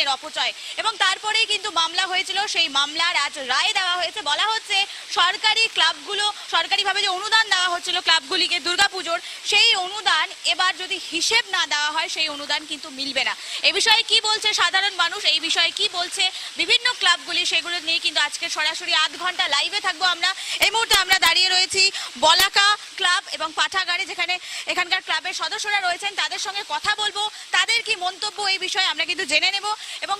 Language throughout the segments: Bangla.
অনুদানের অপচয়। এবং তারপরেই কিন্তু মামলা হয়েছিল। সেই মামলার আজ রায় দেওয়া হয়েছে। বলা হচ্ছে সরকারি ক্লাবগুলো, সরকারিভাবে যে অনুদান দেওয়া হচ্ছিল ক্লাবগুলিকে দুর্গাপুজোর, সেই অনুদান এবার যদি হিসেব না দেওয়া হয়, সেই অনুদান কিন্তু মিলবে না। এ বিষয়ে কি বলছে সাধারণ মানুষ? এই বিষয়ে কি বলছে বিভিন্ন ক্লাবগুলি? সেগুলো নিয়ে কিন্তু আজকে সরাসরি আধ ঘণ্টা লাইভে থাকব আমরা। এই মুহূর্তে আমরা দাঁড়িয়ে রয়েছি বলাকা ক্লাব এবং পাঠাগারে, যেখানে এখানকার ক্লাবের সদস্যরা রয়েছেন। তাদের সঙ্গে কথা বলব। তাদের কি মন্তব্য এই বিষয়ে আমরা কিন্তু জেনে নেব। এবং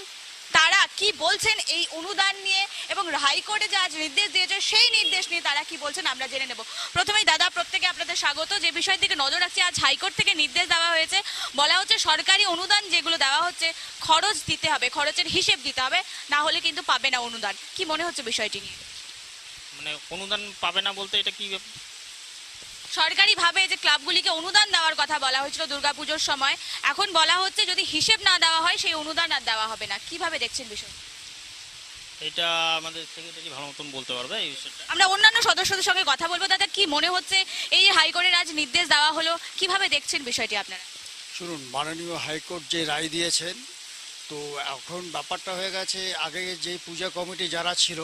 তারা কি বলছেন এই অনুদান নিয়ে এবং হাইকোর্টে যে আজ নির্দেশ দিয়েছে, সেই নির্দেশ নিয়ে তারা কি বলছেন আমরা জেনে নেব। প্রথমেই দাদা, প্রত্যেকে আপনাদের স্বাগত। যে বিষয়ের দিকে নজর রাখছি, আজ হাইকোর্ট থেকে নির্দেশ দেওয়া হয়েছে। বলা হচ্ছে সরকারি অনুদান যেগুলো দেওয়া হচ্ছে, খরচ দিতে হবে, খরচের হিসেব দিতে হবে, না হলে কিন্তু পাবে না অনুদান। কি মনে হচ্ছে বিষয়টি নিয়ে? মানে অনুদান পাবে না বলতে এটা কি? সরকারিভাবে যে ক্লাবগুলিকে অনুদান দেওয়ার কথা বলা হয়েছিল দুর্গাপুজোর সময় এখন বলা হচ্ছে যদি হিসেব না দেওয়া হয় সেই অনুদান আর দেওয়া হবে না। কীভাবে দেখছেন বিষয় এটা আমাদের সেক্রেটারি ভালো মতন বলতে পারবে এই বিষয়টা। আমরা অন্যান্য সদস্যদের সঙ্গে কথা বলব। দাদা কি মনে হচ্ছে? এই যে হাইকোর্টের আজ নির্দেশ দেওয়া হলো কীভাবে দেখছেন বিষয়টি আপনারা? শুনুন মাননীয় হাইকোর্ট যে রায় দিয়েছেন তো এখন ব্যাপারটা হয়ে গেছে আগে যে পূজা কমিটি যারা ছিল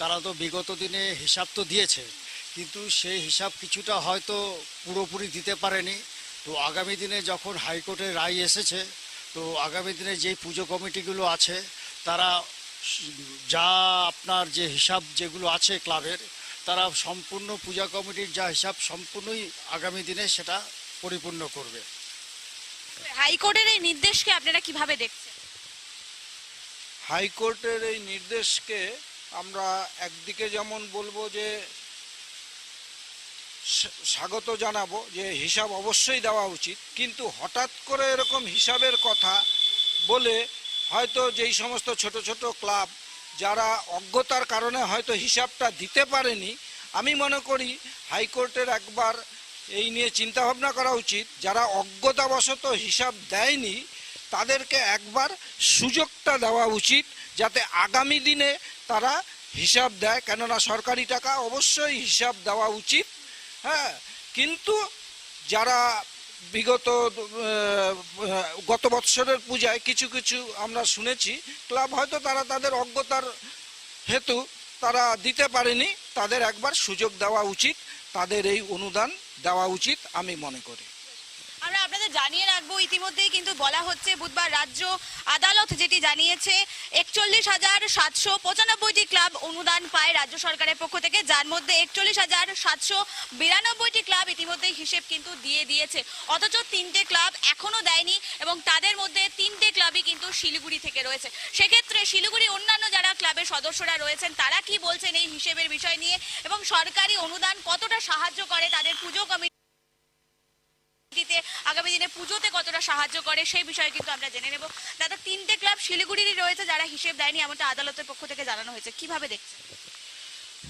তারা তো বিগত দিনে হিসাব তো দিয়েছে। কিন্তু সেই হিসাব কিছুটা হয়তো পুরোপুরি দিতে পারেনি। তো আগামী দিনে যখন হাইকোর্টের রায় এসেছে তো আগামী দিনে যেই পুজো কমিটিগুলো আছে তারা যা আপনার যে হিসাব যেগুলো আছে ক্লাবের তারা সম্পূর্ণ পূজা কমিটির যা হিসাব সম্পূর্ণই আগামী দিনে সেটা পরিপূর্ণ করবে। হাইকোর্টের এই নির্দেশকে আপনারা কীভাবে দেখছেন? হাইকোর্টের এই নির্দেশকে আমরা একদিকে যেমন বলব যে স্বাগত জানাব যে হিসাব অবশ্যই দেওয়া উচিত। কিন্তু হঠাৎ করে এরকম হিসাবের কথা বলে হয়তো যেই সমস্ত ছোট ছোট ক্লাব যারা অজ্ঞতার কারণে হয়তো হিসাবটা দিতে পারেনি, আমি মনে করি হাইকোর্টের একবার এই নিয়ে চিন্তা ভাবনা করা উচিত। যারা অজ্ঞতাবশত হিসাব দেয়নি, তাদেরকে একবার সুযোগটা দেওয়া উচিত যাতে আগামী দিনে তারা হিসাব দেয়। কেননা সরকারি টাকা অবশ্যই হিসাব দেওয়া উচিত। হ্যাঁ কিন্তু যারা বিগত গত বৎসরের পূজায় কিছু কিছু আমরা শুনেছি, ক্লাব হয়তো তারা তাদের অজ্ঞতার হেতু তারা দিতে পারেনি, তাদের একবার সুযোগ দেওয়া উচিত, তাদের এই অনুদান দেওয়া উচিত, আমি মনে করি। জানিয়ে রাখব, ইতিমধ্যেই কিন্তু বলা হচ্ছে বুধবার রাজ্য আদালত যেটি জানিয়েছে, একচল্লিশ হাজার সাতশো পঁচানব্বইটি ক্লাব অনুদান পায় রাজ্য সরকারের পক্ষ থেকে, যার মধ্যে একচল্লিশ হাজার সাতশো বিরানব্বইটি ক্লাব ইতিমধ্যেই হিসেব কিন্তু দিয়ে দিয়েছে। অথচ তিনটে ক্লাব এখনও দেয়নি এবং তাদের মধ্যে তিনটে ক্লাবই কিন্তু শিলিগুড়ি থেকে রয়েছে। সেক্ষেত্রে শিলিগুড়ি অন্যান্য যারা ক্লাবের সদস্যরা রয়েছেন, তারা কি বলছেন এই হিসেবের বিষয় নিয়ে? এবং সরকারি অনুদান কতটা সাহায্য করে? তাদের পুজো কমিটি দিতে, আগামী দিনে পুজোতে কতটা সাহায্য করে, সেই বিষয়ে কিন্তু আমরা জেনে নেব। দাদা, তিনটে ক্লাব শিলিগুড়িরই রয়েছে যারা হিসেব দেয়নি, এমনটা আদালতের পক্ষ থেকে জানানো হয়েছে। কীভাবে দেখছেন?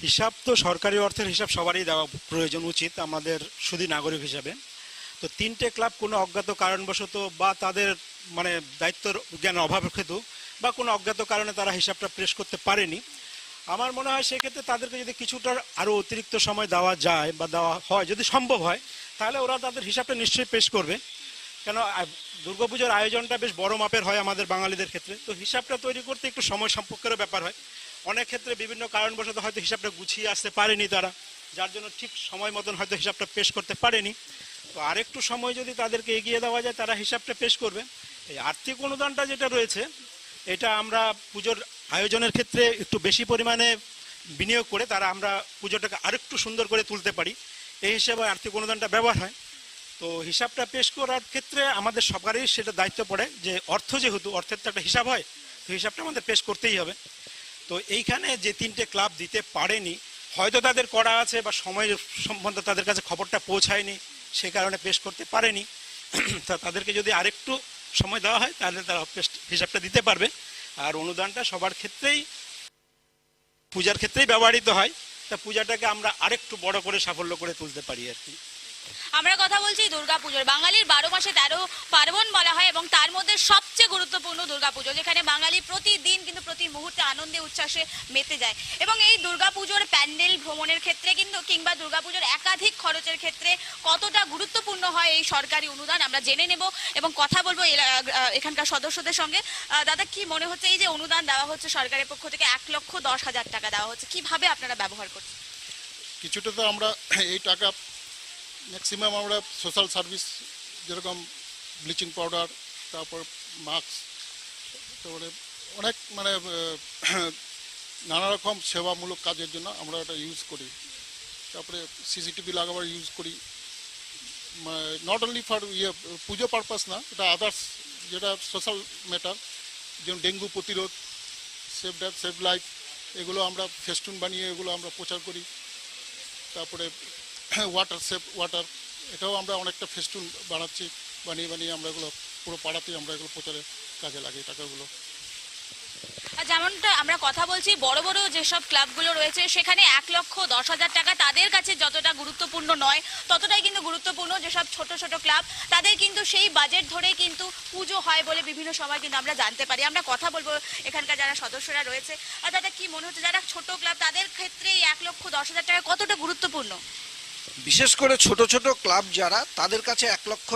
হিসাব তো সরকারি অর্থের হিসাব সবারই দেওয়া প্রয়োজন, উচিত আমাদের সুদী নাগরিক হিসাবে। তো তিনটে ক্লাব কোনো অজ্ঞাত কারণবশত বা তাদের মানে দায়িত্বর জ্ঞান হেতু বা কোনো অজ্ঞাত কারণে তারা হিসাবটা প্রেস করতে পারেনি। আমার মনে হয় সেক্ষেত্রে তাদেরকে যদি কিছুটা আরও অতিরিক্ত সময় দেওয়া যায় বা দেওয়া হয়, যদি সম্ভব হয় তাহলে ওরা তাদের হিসাবটা নিশ্চয়ই পেশ করবে। কেন আ- দুর্গাপুজোর আয়োজনটা বেশ বড় মাপের হয় আমাদের বাঙালিদের ক্ষেত্রে। তো হিসাবটা তৈরি করতে একটু সময় সম্পর্কেরও ব্যাপার হয়। অনেক ক্ষেত্রে বিভিন্ন কারণবশত হয়তো হিসাবটা গুছিয়ে আসতে পারেনি তারা, যার জন্য ঠিক সময় মতন হয়তো হিসাবটা পেশ করতে পারেনি। তো আরেকটু সময় যদি তাদেরকে এগিয়ে দেওয়া যায়, তারা হিসাবটা পেশ করবে। এই আর্থিক অনুদানটা যেটা রয়েছে, এটা আমরা পুজোর আয়োজনের ক্ষেত্রে একটু বেশি পরিমাণে বিনিয়োগ করে তারা আমরা পুজোটাকে আরেকটু সুন্দর করে তুলতে পারি। এই হিসেবে আর্থিক অনুদানটা ব্যবহার হয়। তো হিসাবটা পেশ করার ক্ষেত্রে আমাদের সবারই সেটা দায়িত্ব পড়ে যে অর্থ যেহেতু, অর্থের তো একটা হিসাব হয়, তো হিসাবটা আমাদের পেশ করতেই হবে। তো এইখানে যে তিনটে ক্লাব দিতে পারেনি, হয়তো তাদের করা আছে বা সময়ের সম্বন্ধে তাদের কাছে খবরটা পৌঁছায়নি, সে কারণে পেশ করতে পারেনি। তা তাদেরকে যদি আরেকটু সময় দেওয়া হয়, তাহলে তারা হিসাবটা দিতে পারবে। আর অনুদানটা সবার ক্ষেত্রেই, পূজার ক্ষেত্রেই ব্যবহৃত হয়। তা পূজাটাকে আমরা আরেকটু বড় করে সাফল্য করে তুলতে পারি আর কি। আমরা কথা বলছি দুর্গাপুজোর। বাঙালির বারো মাসে তেরো পার্বণ বলা হয় এবং তার মধ্যে সবচেয়ে গুরুত্বপূর্ণ দুর্গাপুজো, যেখানে বাঙালি প্রতিদিন কিন্তু প্রতি মুহূর্তে আনন্দে, উচ্ছ্বাসে মেতে যায়। এবং এই দুর্গাপুজোর প্যান্ডেল ভ্রমণের ক্ষেত্রে কিন্তু কিংবা দুর্গাপুজোর একাধিক খরচের ক্ষেত্রে কতটা গুরুত্বপূর্ণ হয় এই সরকারি অনুদান আমরা জেনে নেব এবং কথা বলব এখানকার সদস্যদের সঙ্গে। দাদা, কি মনে হচ্ছে এই যে অনুদান দেওয়া হচ্ছে সরকারের পক্ষ থেকে? এক লক্ষ দশ হাজার টাকা দেওয়া হচ্ছে। কীভাবে আপনারা ব্যবহার করছেন? কিছুটা তো আমরা এই টাকা ম্যাক্সিমাম আমরা সোশ্যাল সার্ভিস যেরকম ব্লিচিং পাউডার তারপর মাস্ক তারপরে অনেক মানে নানা রকম সেবামূলক কাজের জন্য আমরা ওটা ইউজ করি। তারপরে সিসিটিভি লাগাবার ইউজ করি। মানে নট অনলি ফর ইয়ে পুজো পারপাস না, এটা আদার্স যেটা সোশ্যাল ম্যাটার যেমন ডেঙ্গু প্রতিরোধ সেভ ড্যাট সেভ লাইফ এগুলো আমরা ফেস্টুন বানিয়ে এগুলো আমরা প্রচার করি। তারপরে ওয়াটার সেফ ওয়াটার এটাও আমরা অনেকটা ফেস্টুন বানাচ্ছি, বানিয়ে বানিয়ে আমরা এগুলো পুরো পাড়াতেই আমরা এগুলো প্রচারে কাজে লাগি টাকাগুলো। যেমনটা আমরা কথা বলছি, বড় বড় যেসব ক্লাবগুলো রয়েছে, সেখানে এক লক্ষ দশ হাজার টাকা তাদের কাছে যতটা গুরুত্বপূর্ণ নয়, ততটাই কিন্তু গুরুত্বপূর্ণ যেসব ছোট ছোট ক্লাব, তাদের কিন্তু সেই বাজেট ধরেই কিন্তু পুজো হয় বলে বিভিন্ন সময় কিন্তু আমরা জানতে পারি। আমরা কথা বলব এখানকার যারা সদস্যরা রয়েছে। আর দাদা, কি মনে হচ্ছে? যারা ছোট ক্লাব, তাদের ক্ষেত্রে এই এক লক্ষ দশ হাজার টাকা কতটা গুরুত্বপূর্ণ? বিশেষ করে ছোট ছোট ক্লাব যারা, তাদের কাছে এক লক্ষ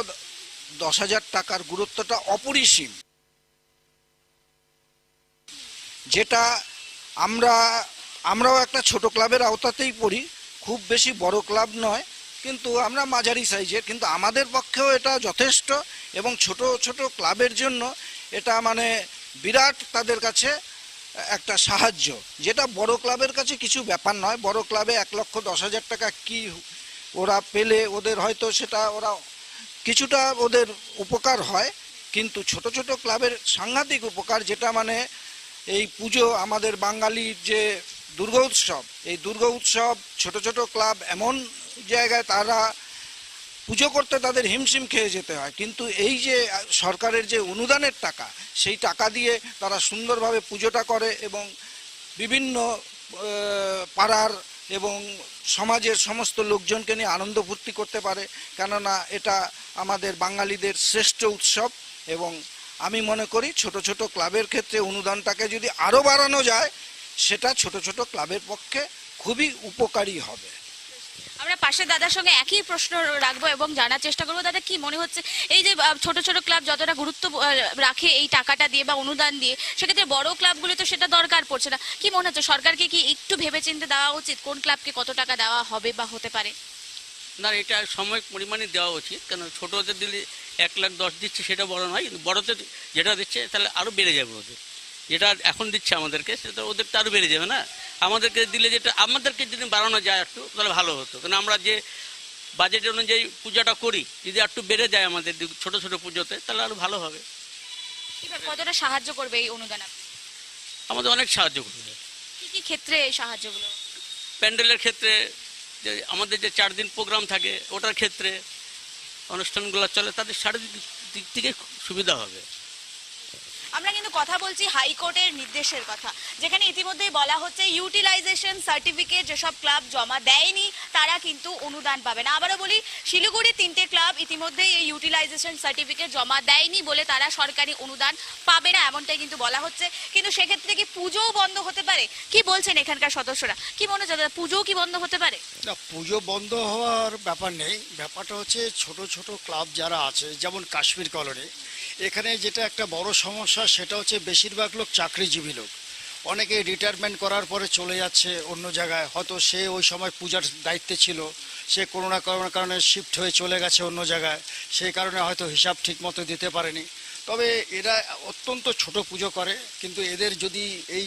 দশ হাজার টাকার গুরুত্বটা অপরিসীম। যেটা আমরা, আমরাও একটা ছোট ক্লাবের আওতাতেই পড়ি, খুব বেশি বড় ক্লাব নয়, কিন্তু আমরা মাঝারি সাইজের, কিন্তু আমাদের পক্ষেও এটা যথেষ্ট এবং ছোট ছোট ক্লাবের জন্য এটা মানে বিরাট তাদের কাছে একটা সাহায্য। যেটা বড় ক্লাবের কাছে কিছু ব্যাপার নয়, বড় ক্লাবে এক লক্ষ দশ হাজার টাকা কি ওরা পেলে ওদের হয়তো সেটা ওরা কিছুটা ওদের উপকার হয়, কিন্তু ছোট ছোট ক্লাবের সাংঘাতিক উপকার যেটা মানে এই পুজো, আমাদের বাঙালির যে দুর্গা উৎসব, এই দুর্গা উৎসব ছোট ছোট ক্লাব এমন জায়গায় তারা পুজো করতে তাদের হিমশিম খেয়ে যেতে হয়। কিন্তু এই যে সরকারের যে অনুদানের টাকা, সেই টাকা দিয়ে তারা সুন্দরভাবে পুজোটা করে এবং বিভিন্ন পাড়ার এবং সমাজের সমস্ত লোকজনকে নিয়ে আনন্দ ফুর্তি করতে পারে। কেননা এটা আমাদের বাঙালিদের শ্রেষ্ঠ উৎসব এবং আমি মনে করি ছোট ছোট ক্লাবের ক্ষেত্রে অনুদানটাকে যদি আরও বাড়ানো যায়, সেটা ছোট ছোট ক্লাবের পক্ষে খুবই উপকারী হবে। আমরা পাশের দাদার সঙ্গে একই প্রশ্ন রাখব এবং জানার চেষ্টা করব। দাদা, কি মনে হচ্ছে? এই যে ছোট ছোট ক্লাব যতটা গুরুত্ব রাখে এই টাকাটা দিয়ে বা অনুদান দিয়ে, সেক্ষেত্রে বড় ক্লাবগুলো তো সেটা দরকার পড়ছে না। কি মনে হচ্ছে, সরকারকে কি একটু ভেবেচিন্তে দেওয়া উচিত? কোন ক্লাবকে কত টাকা দেওয়া হবে বা হতে পারে? না, এটা সময় পরিমাণে দেওয়া উচিত। কেন ছোটোদের দিলে এক লাখ দশ দিচ্ছে সেটা বড় নয়, কিন্তু বড়দের যেটা দিচ্ছে, তাহলে আরও বেড়ে যাবে ওদের। যেটা এখন দিচ্ছে আমাদেরকে সেটা ওদের তো আরও বেড়ে যাবে না? আমাদেরকে দিলে যেটা আমাদেরকে যদি বাড়ানো যায় একটু তাহলে ভালো হতো। কারণ আমরা যে বাজেট অনুযায়ী পূজাটা করি যদি একটু বেড়ে যায় আমাদের ছোট ছোট পুজোতে তাহলে আরও ভালো হবে। কতটা সাহায্য করবে এই অনুদান আমাদের অনেক সাহায্য করবে। কি কি ক্ষেত্রে এই সাহায্যগুলো? প্যান্ডেলের ক্ষেত্রে যে আমাদের যে চার দিন প্রোগ্রাম থাকে ওটার ক্ষেত্রে অনুষ্ঠানগুলো চলে তাদের সারাদিক দিক থেকে সুবিধা হবে। আমরা কিন্তু কথা বলছি হাইকোর্টের নির্দেশের কথা। যেখানে ইতিমধ্যেই বলা হচ্ছে ইউটিলাইজেশন সার্টিফিকেট যেসব ক্লাব জমা দেয়নি, তারা কিন্তু অনুদান পাবে না। আবারও বলি, শিলিগুড়ি তিনটে ক্লাব ইতিমধ্যেই এই ইউটিলাইজেশন সার্টিফিকেট জমা দেয়নি বলে তারা সরকারি অনুদান পাবে না, এমনটাই কিন্তু বলা হচ্ছে। কিন্তু সেক্ষেত্রে কি পুজোও বন্ধ হতে পারে? কি বলছেন এখানকার সদস্যরা? কি মনে হচ্ছে পুজোও কি বন্ধ হতে পারে? না, পুজো বন্ধ হওয়ার ব্যাপার নেই। ব্যাপারটা হচ্ছে ছোট ছোট ক্লাব যারা আছে, যেমন কাশ্মীর কলোনি এখানে যেটা একটা বড় সমস্যা, সেটা হচ্ছে বেশিরভাগ লোক চাকরিজীবী লোক। অনেকে রিটায়ারমেন্ট করার পরে চলে যাচ্ছে অন্য জায়গায়। হয়তো সে ওই সময় পূজার দায়িত্বে ছিল, সে কোনো না কারণে শিফট হয়ে চলে গেছে অন্য জায়গায়। সেই কারণে হয়তো হিসাব ঠিক মতো দিতে পারেনি। তবে এরা অত্যন্ত ছোট পুজো করে, কিন্তু এদের যদি এই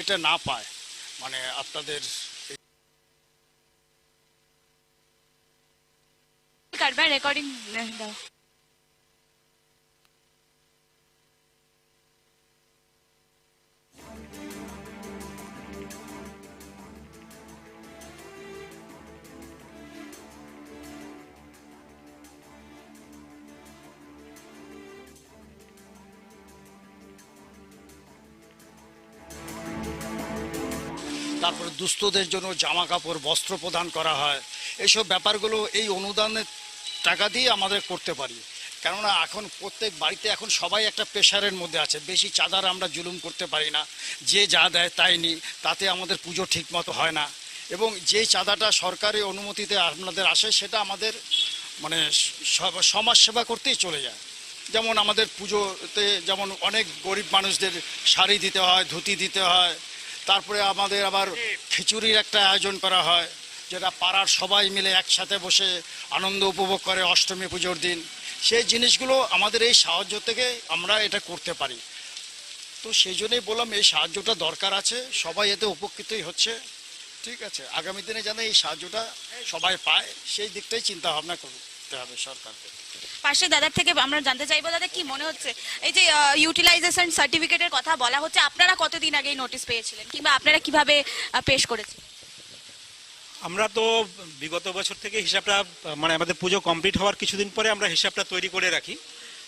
এটা না পায় মানে আপনাদের কাটবার রেকর্ডিং দাও। দুস্থদের জন্য জামা কাপড় বস্ত্র প্রদান করা হয়। এইসব ব্যাপারগুলো এই অনুদানের টাকা দিয়ে আমাদের করতে পারি। কেননা এখন প্রত্যেক বাড়িতে এখন সবাই একটা প্রেশারের মধ্যে আছে। বেশি চাঁদার আমরা জুলুম করতে পারি না। যে যা দেয় তাই নি, তাতে আমাদের পুজো ঠিক মতো হয় না। এবং যে চাঁদাটা সরকারি অনুমতিতে আপনাদের আসে, সেটা আমাদের মানে সমাজ সেবা করতেই চলে যায়। যেমন আমাদের পুজোতে যেমন অনেক গরিব মানুষদের শাড়ি দিতে হয়, ধুতি দিতে হয় তারপরে আমাদের আবার খিচুড়ির একটা আয়োজন করা হয়, যেটা পাড়ার সবাই মিলে একসাথে বসে আনন্দ উপভোগ করে অষ্টমী পুজোর দিন। সেই জিনিসগুলো আমাদের এই সাহায্য থেকে আমরা এটা করতে পারি। তো সেই জন্যই বললাম, এই সাহায্যটা দরকার আছে, সবাই এতে উপকৃতই হচ্ছে। ঠিক আছে, আগামী দিনে যেন এই সাহায্যটা সবাই পায়, সেই দিকটাই চিন্তা ভাবনা করতে হবে সরকারকে। পাশে দাদার থেকে আমরা জানতে চাইব, দাদা, কি মনে হচ্ছে? এই যে ইউটিলাইজেশন সার্টিফিকেটের কথা বলা হচ্ছে, আপনারা কতদিন আগে নোটিশ পেয়েছিলেন? কিংবা আপনারা কীভাবে পেশ করেছেন? আমরা তো বিগত বছর থেকে হিসাবটা মানে আমাদের পুজো কমপ্লিট হওয়ার কিছুদিন পরে আমরা হিসাবটা তৈরি করে রাখি।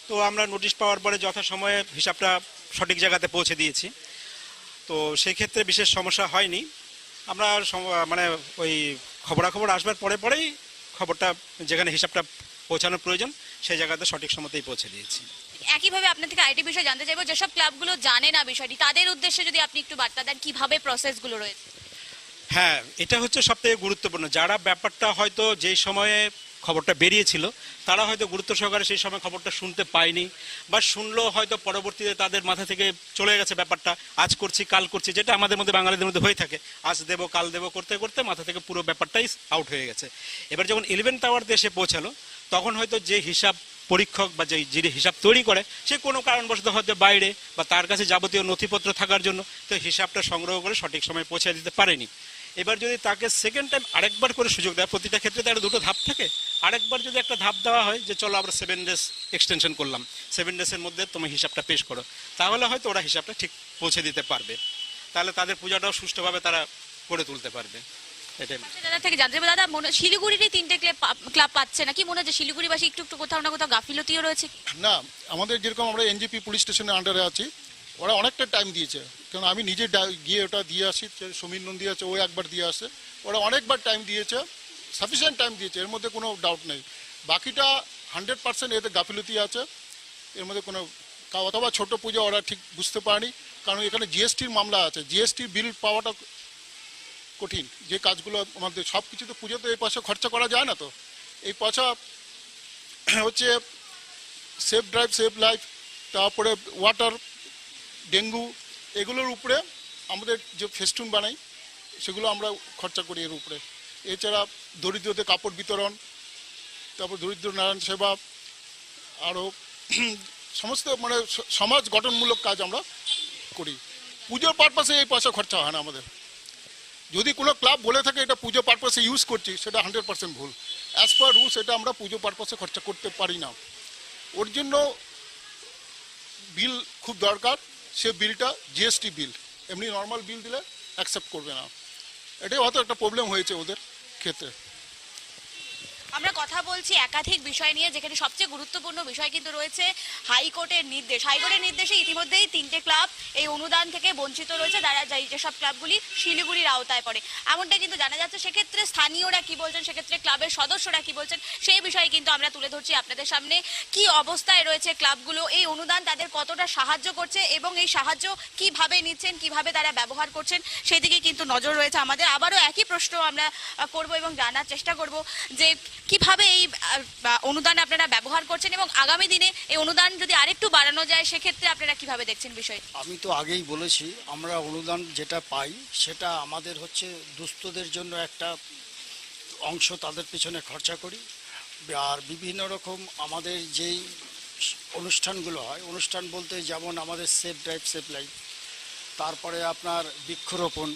তো আমরা নোটিশ পাওয়ার পরে যথাসময়ে হিসাবটা সঠিক জায়গাতে পৌঁছে দিয়েছি। তো সেই ক্ষেত্রে বিশেষ সমস্যা হয়নি। আমরা মানে ওই খবরাখবর আসবার পরে পরেই খবরটা, যেখানে হিসাবটা পৌঁছানোর প্রয়োজন সেই জায়গাতে সঠিক সময়তেই পৌঁছে দিয়েছি। একইভাবে আপনার থেকে আইটি বিষয়ে জানতে চাইব যেসব ক্লাবগুলো জানে না বিষয়টি তাদের উদ্দেশ্যে যদি আপনি একটু বার্তা দেন কীভাবে প্রসেসগুলো রয়েছে? হ্যাঁ এটা হচ্ছে সবথেকে গুরুত্বপূর্ণ। যারা ব্যাপারটা হয়তো যেই সময়ে খবরটা বেরিয়েছিল তারা হয়তো গুরুত্ব সহকারে সেই সময় খবরটা শুনতে পায়নি বা শুনলো হয়তো পরবর্তীতে তাদের মাথা থেকে চলে গেছে ব্যাপারটা আজ করছি কাল করছি যেটা আমাদের মধ্যে বাঙালিদের মধ্যে হয়ে থাকে। আজ দেবো কাল দেবো করতে করতে মাথা থেকে পুরো ব্যাপারটাই আউট হয়ে গেছে। এবার যখন ইলেভেন টাওয়ারতে দেশে পৌঁছালো তখন হয়তো যে হিসাব পরীক্ষক বা যে যিনি হিসাব তৈরি করে, সে কোনো কারণবশত হয়তো বাইরে বা তার কাছে যাবতীয় নথিপত্র থাকার জন্য তো হিসাবটা সংগ্রহ করে সঠিক সময় পৌঁছে দিতে পারেনি। এবার যদি তাকে সেকেন্ড টাইম আরেকবার করে সুযোগ দেয়, প্রতিটা ক্ষেত্রে তার দুটো ধাপ থাকে। আরেকবার যদি একটা ধাপ দেওয়া হয় যে চলো আমরা সেভেন ডেজ এক্সটেনশন করলাম সেভেন ডেজের মধ্যে তুমি হিসাবটা পেশ করো, তাহলে হয়তো ওরা হিসাবটা ঠিক পৌঁছে দিতে পারবে। তাহলে তাদের পূজাটাও সুষ্ঠুভাবে তারা করে তুলতে পারবে। থেকে জানতে দাদা মনে তিনটে ক্লাব পাচ্ছে না কি মনে হচ্ছে শিলিগুড়িবাসী একটু একটু কোথাও না কোথাও গাফিলতিও রয়েছে। না আমাদের যেরকম আমরা এনজিপি পুলিশ স্টেশনের আন্ডারে আছি ওরা অনেকটা টাইম দিয়েছে। কারণ আমি নিজে গিয়ে ওটা দিয়ে আসি সমীর নন্দী আছে ও একবার দিয়ে আসে। ওরা অনেকবার টাইম দিয়েছে সাফিসিয়েন্ট টাইম দিয়েছে এর মধ্যে কোনো ডাউট নেই। বাকিটা হান্ড্রেড পার্সেন্ট এতে গাফিলতি আছে এর মধ্যে কোনো কা- অথবা ছোট পুজো ওরা ঠিক বুঝতে পারেনি। কারণ এখানে জিএসটির মামলা আছে। জিএসটির বিল পাওয়াটা কঠিন। যে কাজগুলো আমাদের সব কিছু তো পুজোতে এই পয়সা খরচা করা যায় না তো? এই পয়সা হচ্ছে সেফ ড্রাইভ সেভ লাইফ তারপরে ওয়াটার ডেঙ্গু, এগুলোর উপরে আমাদের যে ফেস্টুন বানাই, সেগুলো আমরা খরচা করি এর উপরে। এছাড়া দরিদ্রদের কাপড় বিতরণ, তারপর দরিদ্র নারায়ণ সেবা আরও সমস্ত মানে সমাজ গঠনমূলক কাজ আমরা করি। পুজোর পারপাসে এই পয়সা খরচা হয় না আমাদের। যদি কোনো ক্লাব বলে থাকে এটা পুজো পারপাসে ইউজ করছি, সেটা হান্ড্রেড পার্সেন্ট ভুল। অ্যাজ পার রুলস এটা আমরা পুজো পারপাসে খরচা করতে পারি না। ওর জন্য বিল খুব দরকার, সে বিলটা জিএসটি বিল এমনি নর্মাল বিল দিলে অ্যাকসেপ্ট করবে না। এটাই হয়তো একটা প্রবলেম হয়েছে ওদের ক্ষেত্রে। আমরা কথা বলছি একাধিক বিষয় নিয়ে, যেখানে সবচেয়ে গুরুত্বপূর্ণ বিষয় কিন্তু রয়েছে হাইকোর্টের নির্দেশ। হাইকোর্টের নির্দেশে ইতিমধ্যেই তিনটে ক্লাব এই অনুদান থেকে বঞ্চিত রয়েছে। যারা যাই যেসব ক্লাবগুলি শিলিগুড়ির আওতায় পড়ে। এমনটা কিন্তু জানা যাচ্ছে, সেক্ষেত্রে স্থানীয়রা কি বলছেন, সেক্ষেত্রে ক্লাবের সদস্যরা কি বলছেন, সেই বিষয়ে কিন্তু আমরা তুলে ধরছি আপনাদের সামনে। কি অবস্থায় রয়েছে ক্লাবগুলো, এই অনুদান তাদের কতটা সাহায্য করছে এবং এই সাহায্য কীভাবে নিচ্ছেন, কীভাবে তারা ব্যবহার করছেন, সেদিকে কিন্তু নজর রয়েছে আমাদের। আবারও একই প্রশ্ন আমরা করব এবং জানার চেষ্টা করব যে কীভাবে এই অনুদান আপনারা ব্যবহার করছেন এবং আগামী দিনে এই অনুদান যদি আরেকটু বাড়ানো যায়, সেক্ষেত্রে আপনারা কীভাবে দেখছেন বিষয়? আমি তো আগেই বলেছি, আমরা অনুদান যেটা পাই, সেটা আমাদের হচ্ছে দুস্থদের জন্য একটা অংশ তাদের পিছনে খরচা করি। আর বিভিন্ন রকম আমাদের যেই অনুষ্ঠানগুলো হয়, অনুষ্ঠান বলতে যেমন আমাদের সেফ ড্রাইভ, সেফ লাইফ, তারপরে আপনার বৃক্ষরোপণ,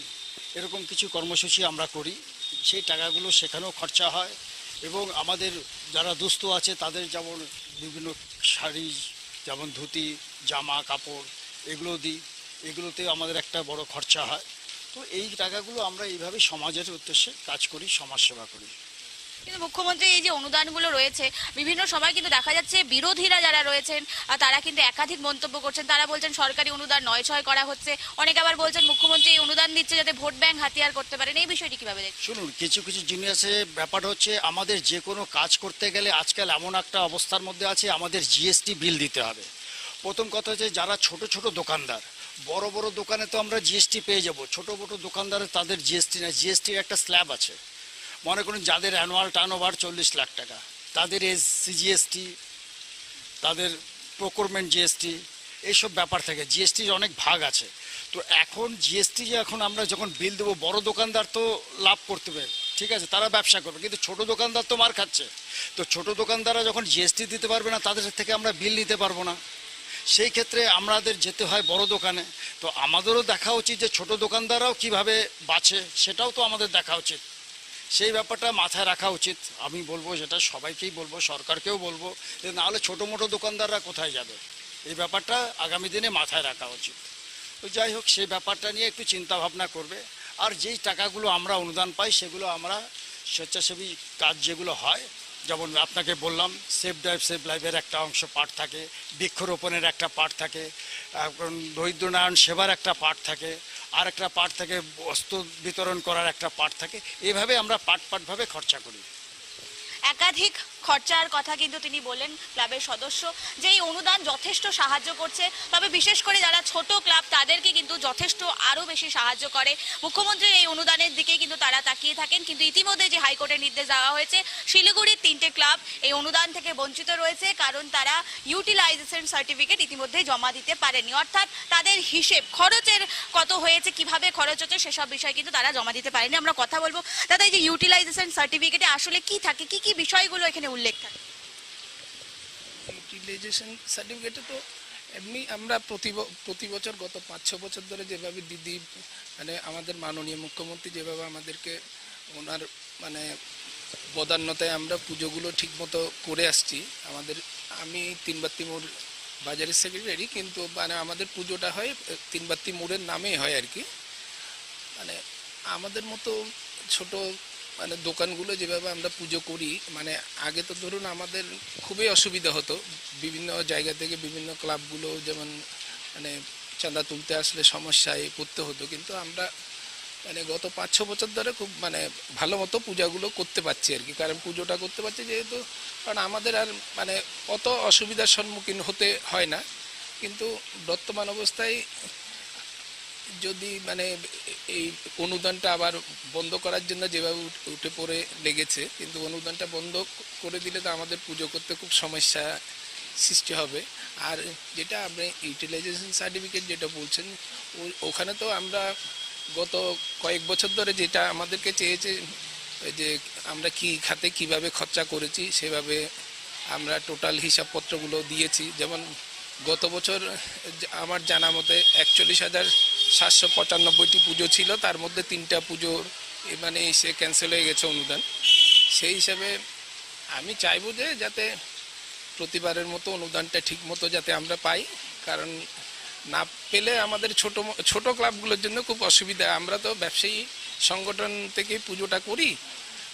এরকম কিছু কর্মসূচি আমরা করি। সেই টাকাগুলো সেখানেও খরচা হয়। এবং আমাদের যারা দুস্থ আছে, তাদের যেমন বিভিন্ন শাড়ি, যেমন ধুতি, জামা, কাপড়, এগুলো দিই। এগুলোতেও আমাদের একটা বড় খরচা হয়। তো এই টাকাগুলো আমরা এইভাবে সমাজের উদ্দেশ্যে কাজ করি, সমাজসেবা করি। কিন্তু মুখ্যমন্ত্রী এই যে অনুদানগুলো রয়েছে, বিভিন্ন সময় কিন্তু দেখা যাচ্ছে বিরোধীরা যারা রয়েছেন তারা কিন্তু একাধিক মন্তব্য করছেন। তারা বলছেন সরকারি অনুদান নয় ছয় করা হচ্ছে। অনেকে আবার বলছেন মুখ্যমন্ত্রী এই অনুদান দিচ্ছে যাতে ভোট ব্যাংক হাতিয়ার করতে পারেন। এই বিষয়টি কীভাবে দেখছেন? শুনুন, কিছু কিছু জিনিসে ব্যাপার হচ্ছে আমাদের যে কোনো কাজ করতে গেলে আজকাল এমন একটা অবস্থার মধ্যে আছে, আমাদের জিএসটি বিল দিতে হবে। প্রথম কথা হচ্ছে যারা ছোট ছোট দোকানদার, বড় বড় দোকানে তো আমরা জিএসটি পেয়ে যাব। ছোট ছোট দোকানদারে তাদের জিএসটি না জিএসটির একটা স্ল্যাব আছে। মনে করুন যাদের অ্যানুয়াল টার্ন ওভার চল্লিশ লাখ টাকা, তাদের এস সিজিএসটি তাদের প্রোকুরমেন্ট জিএসটি এইসব ব্যাপার থাকে জিএসটির অনেক ভাগ আছে। তো এখন জিএসটি যে এখন আমরা যখন বিল দেবো, বড় দোকানদার তো লাভ করতে পারে, ঠিক আছে, তারা ব্যবসা করবে, কিন্তু ছোট দোকানদার তো মার খাচ্ছে। তো ছোট দোকানদাররা যখন জিএসটি দিতে পারবে না, তাদের থেকে আমরা বিল নিতে পারব না। সেই ক্ষেত্রে আমাদের যেতে হয় বড় দোকানে। তো আমাদেরও দেখা উচিত যে ছোট দোকানদাররাও কীভাবে বাঁচে, সেটাও তো আমাদের দেখা উচিত। সেই ব্যাপারটা মাথায় রাখা উচিত। আমি বলব যেটা সবাইকেই বলব, সরকারকেও বলব নাহলে ছোটো মোটো দোকানদাররা কোথায় যাবে? এই ব্যাপারটা আগামী দিনে মাথায় রাখা উচিত। তো যাই হোক, সেই ব্যাপারটা নিয়ে একটু চিন্তা ভাবনা করবে। আর যেই টাকাগুলো আমরা অনুদান পাই, সেগুলো আমরা স্বেচ্ছাসেবী কাজ যেগুলো হয়, যেমন আপনাকে বললাম সেফ ড্রাইভ সেফ লাইফের একটা অংশ পার্ট থাকে, বৃক্ষরোপণের একটা পার্ট থাকে দরিদ্রনারায়ণ সেবার একটা পার্ট থাকে আর একটা পার্ট থাকে বস্তু বিতরণ করার একটা পার্ট থাকে। এভাবে আমরা পার্ট পার্টভাবে খরচা করি। একাধিক খরচার কথা কিন্তু তিনি বললেন ক্লাবের সদস্য, যে এই অনুদান যথেষ্ট সাহায্য করছে। তবে বিশেষ করে যারা ছোট ক্লাব, তাদেরকে কিন্তু যথেষ্ট আরও বেশি সাহায্য করে। মুখ্যমন্ত্রীর এই অনুদানের দিকে কিন্তু তারা তাকিয়ে থাকেন। কিন্তু ইতিমধ্যে যে হাইকোর্টের নির্দেশ দেওয়া হয়েছে, শিলিগুড়ির তিনটে ক্লাব এই অনুদান থেকে বঞ্চিত রয়েছে, কারণ তারা ইউটিলাইজেশন সার্টিফিকেট ইতিমধ্যে জমা দিতে পারেনি। অর্থাৎ তাদের হিসেব খরচের কত হয়েছে, কীভাবে খরচ হচ্ছে, সেসব বিষয় কিন্তু তারা জমা দিতে পারেনি। আমরা কথা বলব, দাদা, এই যে ইউটিলাইজেশন সার্টিফিকেটে আসলে কি থাকে, কি কি বিষয়গুলো এখানে উল্লেখ থাকে। সার্টিফিকেটে তো এমনি আমরা প্রতি প্রতি বছর গত পাঁচ, ছ বছর ধরে যেভাবে দিদি মানে আমাদের মাননীয় মুখ্যমন্ত্রী যেভাবে আমাদেরকে ওনার মানে বদান্যতায় আমরা পুজোগুলো ঠিকমতো করে আসছি, আমাদের, আমি তিনবাত্তি মোড় বাজারের সেক্রেটারি কিন্তু মানে আমাদের পুজোটা হয় তিনবাত্তি মোড়ের নামেই হয় আর কি। মানে আমাদের মতো ছোট মানে দোকানগুলো যেভাবে আমরা পুজো করি মানে আগে তো ধরুন আমাদের খুবই অসুবিধা হতো। বিভিন্ন জায়গা থেকে বিভিন্ন ক্লাবগুলো যেমন মানে চাঁদা তুলতে আসলে সমস্যায় পড়তে হতো। কিন্তু আমরা মানে গত পাঁচ, ছ বছর ধরে খুব মানে ভালো মতো পূজাগুলো করতে পারছি আর কি। কারণ পুজোটা করতে পারছি যেহেতু, কারণ আমাদের আর মানে অত অসুবিধার সম্মুখীন হতে হয় না। কিন্তু বর্তমান অবস্থায় যদি মানে এই অনুদানটা আবার বন্ধ করার জন্য যেভাবে উঠে পড়ে লেগেছে, কিন্তু অনুদানটা বন্ধ করে দিলে তো আমাদের পুজো করতে খুব সমস্যা সৃষ্টি হবে। আর যেটা আপনি ইউটিলাইজেশন সার্টিফিকেট যেটা বলছেন ওখানে তো আমরা গত কয়েক বছর ধরে যেটা আমাদেরকে চেয়েছে, যে আমরা কি খাতে কীভাবে খরচা করেছি, সেভাবে আমরা টোটাল হিসাবপত্রগুলো দিয়েছি। যেমন গত বছর, আমার জানা মতে একচল্লিশ হাজার সাতশো পঁচানব্বইটি পুজো ছিল, তার মধ্যে তিনটা পুজো মানে এসে ক্যান্সেল হয়ে গেছে অনুদান। সেই হিসাবে আমি চাইব যে যাতে প্রতিবারের মতো অনুদানটা ঠিক মতো যাতে আমরা পাই, কারণ না পেলে আমাদের ছোট ছোট ক্লাবগুলোর জন্য খুব অসুবিধা। আমরা তো ব্যবসায়ী সংগঠন থেকে পুজোটা করি,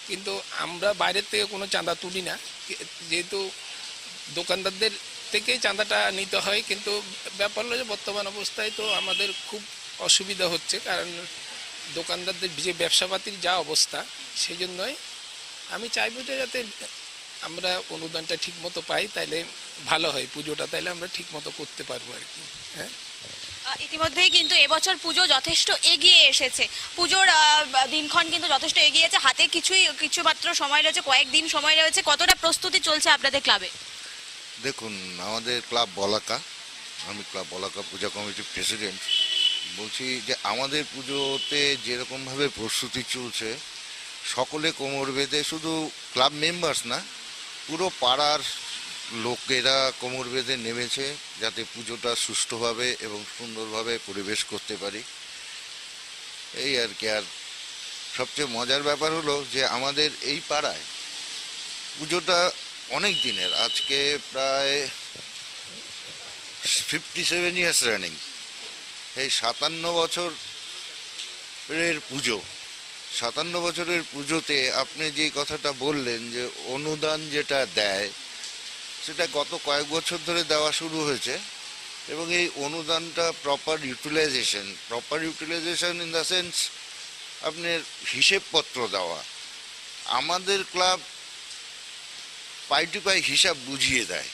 কিন্তু আমরা বাইরের থেকে কোনো চাঁদা তুলি না। যেহেতু দোকানদারদের থেকেই চাঁদাটা নিতে হয়, কিন্তু ব্যাপার হলো যে বর্তমান অবস্থায় তো আমাদের খুব অসুবিধা হচ্ছে কারণ দোকানদারদের যে ব্যবসাপাতির যা অবস্থা সেই জন্যই আমি চাইব যে যাতে আমরা অনুদানটা ঠিক মতো পাই তাইলে ভালো হয় পুজোটা তাইলে আমরা ঠিক মতো করতে পারব আর কি হ্যাঁ? ইতিমধ্যেই কিন্তু এবছর পুজো যথেষ্ট এগিয়ে এসেছে। পুজোর দিনক্ষণ কিন্তু যথেষ্ট এগিয়েছে হাতে কিছুই কিছু মাত্র সময় রয়েছে কয়েকদিন সময় রয়েছে কতটা প্রস্তুতি চলছে আপনাদের ক্লাবে? দেখুন আমাদের ক্লাব বলাকা আমি ক্লাব বলাকা পূজা কমিটির প্রেসিডেন্ট বলছি যে আমাদের পুজোতে যেরকমভাবে প্রস্তুতি চলছে, সকলে কোমর বেঁধে শুধু ক্লাব মেম্বার্স না, পুরো পাড়ার লোকেরা কোমর বেঁধে নেমেছে যাতে পুজোটা সুষ্ঠুভাবে এবং সুন্দরভাবে পরিবেশ করতে পারি। এই আর কি, আর সবচেয়ে মজার ব্যাপার হলো যে আমাদের এই পাড়ায় পুজোটা অনেক দিনের, আজকে প্রায় ফিফটি সেভেন ইয়ার্স রানিং এই সাতান্ন বছরের পুজো, সাতান্ন বছরের পুজোতে আপনি যে কথাটা বললেন যে অনুদান যেটা দেয়, সেটা গত কয়েক বছর ধরে দেওয়া শুরু হয়েছে এবং এই অনুদানটা proper utilisation proper utilisation in the sense আপনার হিসেবপত্র দেওয়া। আমাদের ক্লাব পাই টু পাই হিসাব বুঝিয়ে দেয়।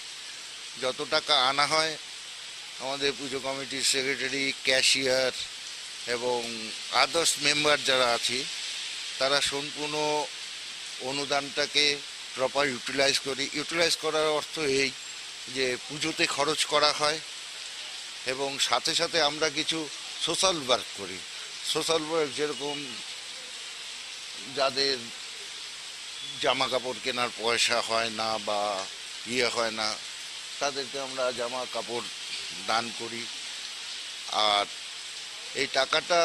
যত টাকা আনা হয় আমাদের পুজো কমিটির সেক্রেটারি, ক্যাশিয়ার এবং আদার্স মেম্বার যারা আছে, তারা সম্পূর্ণ অনুদানটাকে প্রপার ইউটিলাইজ করি। ইউটিলাইজ করার অর্থ এই যে পুজোতে খরচ করা হয় এবং সাথে সাথে আমরা কিছু সোশ্যাল ওয়ার্ক করি। সোশ্যাল ওয়ার্ক যেরকম যাদের জামা কাপড় কেনার পয়সা হয় না বা ইয়ে হয় না, তাদেরকে আমরা জামা কাপড় দান করি। আর এই টাকাটা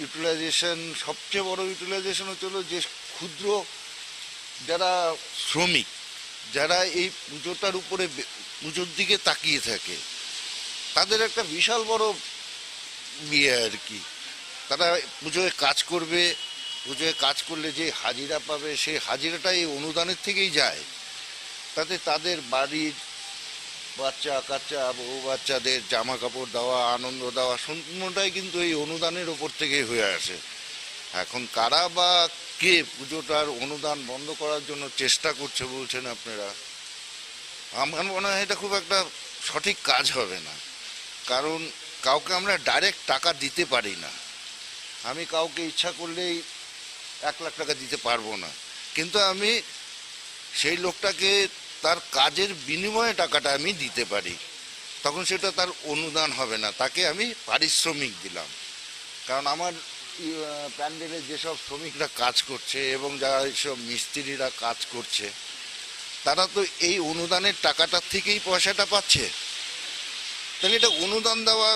ইউটিলাইজেশন সবচেয়ে বড় ইউটিলাইজেশন হচ্ছে হলো যে ক্ষুদ্র যারা শ্রমিক, যারা এই পুজোটার উপরে পুজোর দিকে তাকিয়ে থাকে, তাদের একটা বিশাল বড় বিয়ে আর কি। তারা পুজোয় কাজ করবে, পুজোয় কাজ করলে যে হাজিরা পাবে সেই হাজিরাটা এই অনুদানের থেকেই যায়। তাতে তাদের বাড়ির বাচ্চা কাচ্চা, বউ বাচ্চাদের জামা কাপড় দেওয়া, আনন্দ দেওয়া, সম্পূর্ণটাই কিন্তু এই অনুদানের ওপর থেকেই হয়ে আসে। এখন কারা বা কে পুজোটার অনুদান বন্ধ করার জন্য চেষ্টা করছে বলছেন আপনারা? আমার মনে হয় এটা খুব একটা সঠিক কাজ হবে না। কারণ কাউকে আমরা ডাইরেক্ট টাকা দিতে পারি না। আমি কাউকে ইচ্ছা করলেই এক লাখ টাকা দিতে পারব না। কিন্তু আমি সেই লোকটাকে তার কাজের বিনিময়ে টাকাটা আমি দিতে পারি। তখন সেটা তার অনুদান হবে না, তাকে আমি পারিশ্রমিক দিলাম। কারণ আমার প্যান্ডেলে যেসব শ্রমিকরা কাজ করছে এবং যারা এইসব মিস্ত্রিরা কাজ করছে, তারা তো এই অনুদানের টাকাটার থেকেই পয়সাটা পাচ্ছে। তাহলে এটা অনুদান দেওয়া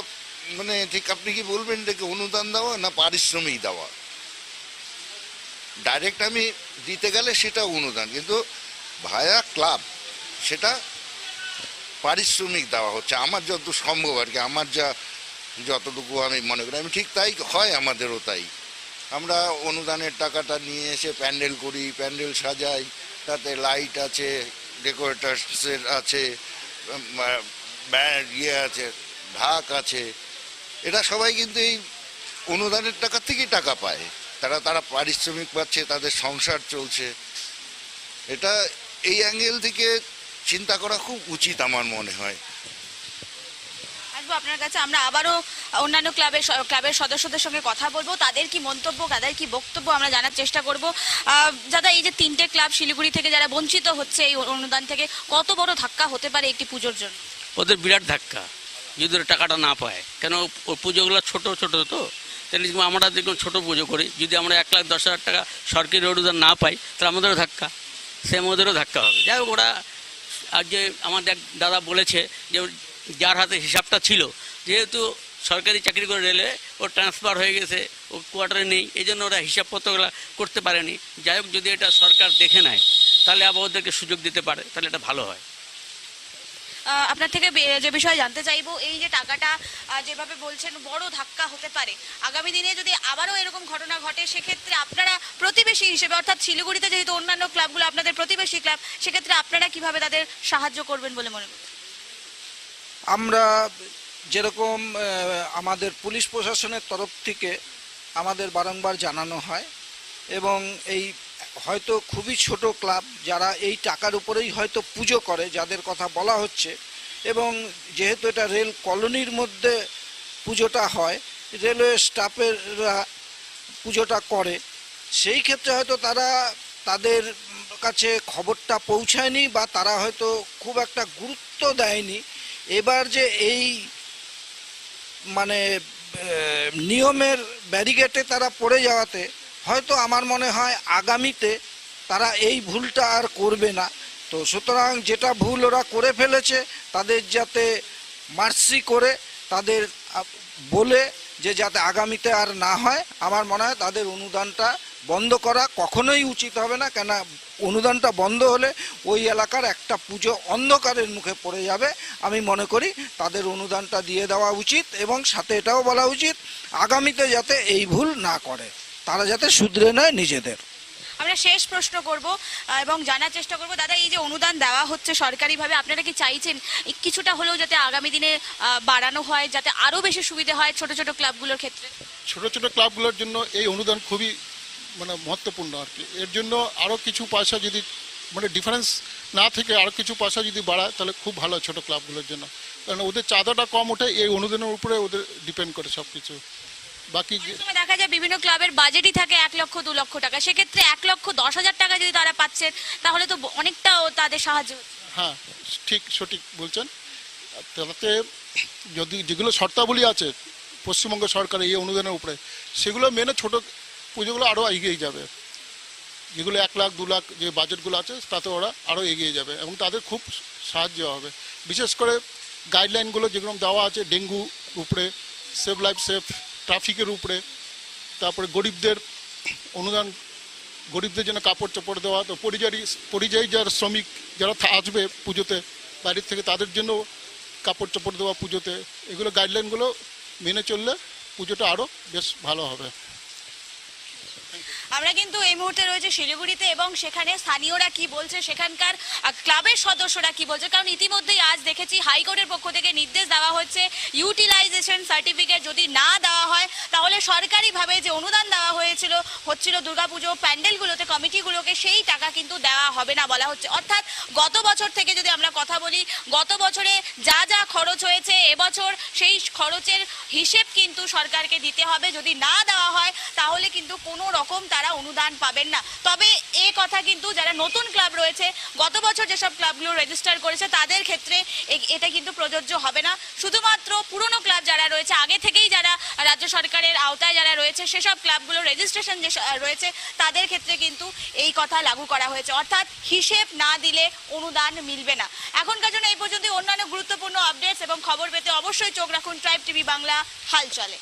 মানে ঠিক আপনি কি বলবেন এটাকে অনুদান দেওয়া না পারিশ্রমিক দেওয়া? ডাইরেক্ট আমি দিতে গেলে সেটা অনুদান, কিন্তু ভায়া ক্লাব, সেটা পারিশ্রমিক দেওয়া হচ্ছে। আমার যত সম্ভব আর কি, আমার যা যতটুকু আমি মনে করি, আমি ঠিক তাই হয়, আমাদেরও তাই। আমরা অনুদানের টাকাটা নিয়ে এসে প্যান্ডেল করি, প্যান্ডেল সাজাই, তাতে লাইট আছে, ডেকোরেটার্সের আছে ইয়ে আছে, ঢাক আছে। এরা সবাই কিন্তু এই অনুদানের টাকা থেকেই টাকা পায়। তারা তারা পারিশ্রমিক পাচ্ছে, তাদের সংসার চলছে। এটা এই অ্যাঙ্গেল থেকে চিন্তা করা খুব উচিত আমার মনে হয়। আসব আপনার কাছে আমরা আবারও অন্যান্য ক্লাবের স- ক্লাবের সদস্যদের সঙ্গে কথা বলব। তাদের কি মন্তব্য তাদের কি বক্তব্য আমরা জানার চেষ্টা করব। দাদা এই যে তিনটে ক্লাব শিলিগুড়ি থেকে যারা বঞ্চিত হচ্ছে এই অনুদান থেকে কত বড় ধাক্কা হতে পারে একটি পুজোর জন্য? ওদের বিরাট ধাক্কা যদি ওরা টাকাটা না পায়। কেন ও পুজোগুলো ছোট ছোট তো তাহলে আমরা দেখুন ছোট পুজো করি যদি আমরা এক লাখ দশ হাজার টাকা সরকারি অনুদান না পাই তাহলে আমাদেরও ধাক্কা। সে আমাদেরও ধাক্কা হবে। যাই হোক, ওরা আর যে আমার দাদা বলেছে যে যার হাতে হিসাবটা ছিল, যেহেতু সরকারি চাকরি করে রেলে ও ট্রান্সফার হয়ে গেছে, ও কোয়ার্টারে নেই এই জন্য ওরা হিসাবপত্রগুলো করতে পারেনি। যাই হোক, যদি এটা সরকার দেখে নেয়, তাহলে আবার ওদেরকে সুযোগ দিতে পারে, তাহলে এটা ভালো হয়। আপনার থেকে যে বিষয়ে জানতে চাইব, এই যে টাকাটা যেভাবে বলছেন, বড় ধাক্কা হতে পারে। আগামী দিনে যদি আবারও এরকম ঘটনা ঘটে, সেক্ষেত্রে আপনারা প্রতিবেশী হিসেবে, অর্থাৎ শিলিগুড়িতে যেহেতু অন্যান্য ক্লাবগুলো আপনাদের প্রতিবেশী ক্লাব, সেক্ষেত্রে আপনারা কীভাবে তাদের সাহায্য করবেন বলে মনে করছেন? আমরা যেরকম আমাদের পুলিশ প্রশাসনের তরফ থেকে আমাদের বারংবার জানানো হয় এবং এই হয়তো খুবই ছোট ক্লাব যারা এই টাকার উপরেই হয়তো পুজো করে, যাদের কথা বলা হচ্ছে। এবং যেহেতু এটা রেল কলোনির মধ্যে পুজোটা হয়, রেলওয়ে স্টাফেরা পুজোটা করে, সেই ক্ষেত্রে হয়তো তারা তাদের কাছে খবরটা পৌঁছায়নি বা তারা হয়তো খুব একটা গুরুত্ব দেয়নি। এবার যে এই মানে নিয়মের ব্যারিগেটে তারা পড়ে যাওয়াতে হয়তো আমার মনে হয় আগামীতে তারা এই ভুলটা আর করবে না। তো সুতরাং যেটা ভুল ওরা করে ফেলেছে, তাদের যাতে মার্সি করে, তাদের বলে যে যাতে আগামীতে আর না হয়, আমার মনে হয় তাদের অনুদানটা বন্ধ করা কখনোই উচিত হবে না। কেন অনুদানটা বন্ধ হলে ওই এলাকার একটা পুজো অন্ধকারের মুখে পড়ে যাবে। আমি মনে করি তাদের অনুদানটা দিয়ে দেওয়া উচিত এবং সাথে এটাও বলা উচিত, আগামীতে যাতে এই ভুল না করে। তারা যাতে শুধরে নেয় নিজেদের। আমরা শেষ প্রশ্ন করব এবং জানার চেষ্টা করব দাদা এই যে অনুদান দেওয়া হচ্ছে সরকারিভাবে আপনারা কি চাইছেন কিছুটা হলেও যাতে আগামী দিনে বাড়ানো হয় যাতে আরও বেশি সুবিধা হয় ছোট ছোট ক্লাবগুলোর ক্ষেত্রে? ছোট ছোট ক্লাবগুলোর জন্য এই অনুদান খুবই মানে মহত্বপূর্ণ আর কি। এর জন্য আরও কিছু পয়সা যদি মানে ডিফারেন্স না থেকে আরও কিছু পয়সা যদি বাড়ায় তাহলে খুব ভালো ছোট ক্লাবগুলোর জন্য। কারণ ওদের চাঁদাটা কম ওঠে এই অনুদানের উপরে ওদের ডিপেন্ড করে সব কিছু বাকি দেখা যায় বিভিন্ন ক্লাবের বাজেটই থাকে এক লক্ষ দু লক্ষ টাকা। সেক্ষেত্রে এক লক্ষ দশ হাজার টাকা যদি তারা পাচ্ছেন তাহলে তো অনেকটাও তাদের সাহায্য হ্যাঁ ঠিক সঠিক বলছেন। তাতে যদি যেগুলো শর্তাবলী আছে পশ্চিমবঙ্গ সরকারের এই অনুদানের উপরে সেগুলো মেনে ছোট পুজোগুলো আরও এগিয়ে যাবে। যেগুলো এক লাখ দু লাখ যে বাজেটগুলো আছে তাতে ওরা আরও এগিয়ে যাবে এবং তাদের খুব সাহায্য হবে। বিশেষ করে গাইডলাইনগুলো যেগুলো দেওয়া আছে ডেঙ্গু উপরে সেফ লাইফ সেফ ট্রাফিকের উপরে, তারপরে গরিবদের অনুদান, গরিবদের জন্য কাপড় চোপড় দেওয়া, তো পরিযায়ী পরিযায়ী যারা শ্রমিক, যারা আসবে পুজোতে বাইরের থেকে তাদের জন্য কাপড় চোপড় দেওয়া পুজোতে, এগুলো গাইডলাইনগুলো মেনে চললে পুজোটা আরও বেশ ভালো হবে। আমরা কিন্তু এই মুহূর্তে রয়েছে শিলিগুড়িতে এবং সেখানে স্থানীয়রা কি বলছে, সেখানকার ক্লাবের সদস্যরা কি বলছে? কারণ ইতিমধ্যেই আজ দেখেছি হাইকোর্টের পক্ষ থেকে নির্দেশ দেওয়া হচ্ছে ইউটিলাইজেশন সার্টিফিকেট যদি না দেওয়া হয়, তাহলে সরকারিভাবে যে অনুদান দেওয়া হয়েছিল, হচ্ছিল দুর্গাপুজো, প্যান্ডেলগুলোতে, কমিটিগুলোকে সেই টাকা কিন্তু দেওয়া হবে না বলা হচ্ছে। অর্থাৎ গত বছর থেকে যদি আমরা কথা বলি, গত বছরে যা যা খরচ হয়েছে, এবছর সেই খরচের হিসেব কিন্তু সরকারকে দিতে হবে। যদি না দেওয়া হয়, তাহলে কিন্তু কোনো রকম তারা অনুদান পাবেন না। তবে এ কথা কিন্তু যারা নতুন ক্লাব রয়েছে, গত বছর যেসব ক্লাবগুলো রেজিস্টার করেছে, তাদের ক্ষেত্রে এটা কিন্তু প্রযোজ্য হবে না। শুধুমাত্র পুরনো ক্লাব যারা রয়েছে, আগে থেকেই যারা রাজ্য সরকারের আওতায় যারা রয়েছে, সেসব ক্লাবগুলো রেজিস্ট্রেশন যে রয়েছে, তাদের ক্ষেত্রে কিন্তু এই কথা লাগু করা হয়েছে। অর্থাৎ হিসেব না দিলে অনুদান মিলবে না। এখনকার জন্য এই পর্যন্ত অন্যান্য গুরুত্বপূর্ণ আপডেটস এবং খবর পেতে অবশ্যই চোখ রাখুন ট্রাইব টিভি বাংলা হাল চলে